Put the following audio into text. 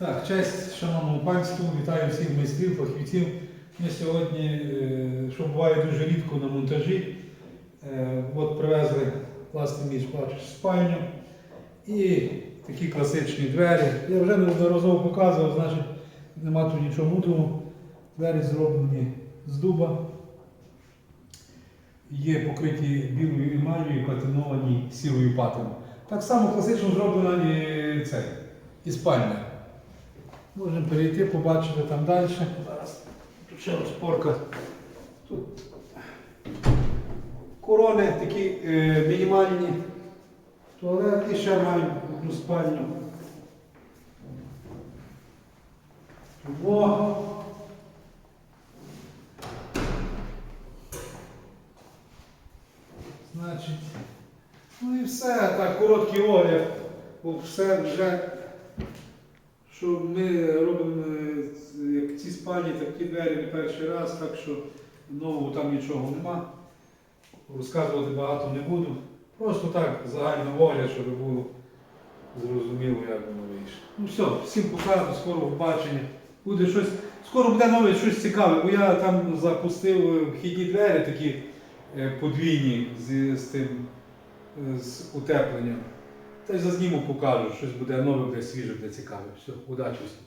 Так, честь шановному панству, вітаю всіх майстрів, фахівців. Ми сьогодні, е, що буває дуже рідко на монтажі, е, от привезли власне між бачиш, спальню і такі класичні двері. Я вже неодноразово показував, значить нема тут нічого мудрого. Двері зроблені з дуба, є покриті білою емалью і катиновані сірою патиною. Так само класично зроблена і цей, і спальня. Можемо перейти, побачити там далі. Зараз тут ще розпорка. Тут корони такі е, мінімальні. Туалет і ще маємо одну спальню. Во. Значить, ну і все, так, короткий огляд, бо все вже що ми робимо е, як ці спальні, так ті двері не перший раз, так що нового там нічого нема. Розказувати багато не буду. Просто так, загальна воля, щоб було зрозуміло, як воно вийшло. Ну все, всім покажу, скоро побачення. Буде щось, скоро буде нове щось цікаве, бо я там запустив е, вхідні двері такі е, подвійні з, з тим з утепленням. Та й зазніму покажу, щось буде нове, буде свіже, буде цікаве. Все, удачі всім.